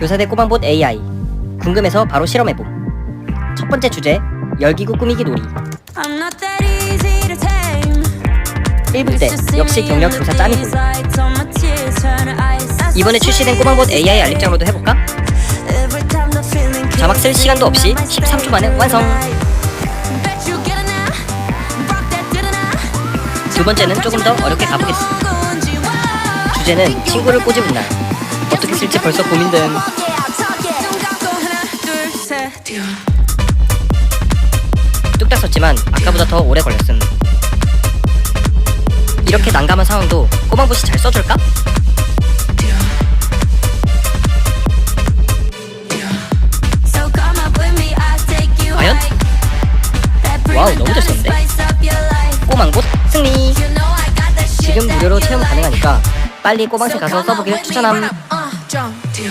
교사대 꼬방봇 AI 궁금해서 바로 실험해봄. 첫 번째 주제 열기구 꾸미기 놀이. I'm not that easy to tame. 1부 때 역시 경력 교사 짬이군 이번에 출시된 꼬방봇 AI 알림장으로도 해볼까? 자막 쓸 시간도 없이 13초 만에 완성. 두 번째는 조금 더 어렵게 가보겠어 주제는 친구를 꼬집은 날 어떻게 쓸지 벌써 고민됨 뚝딱 썼지만 아까보다 더 오래 걸렸음 이렇게 난감한 상황도 꼬방봇이 잘 써줄까? 과연? 와우, 너무 잘 썼는데? 꼬망봇 승리 지금 무료로 체험 가능하니까 빨리 꼬방새 가서 써보길 추천함 暂停。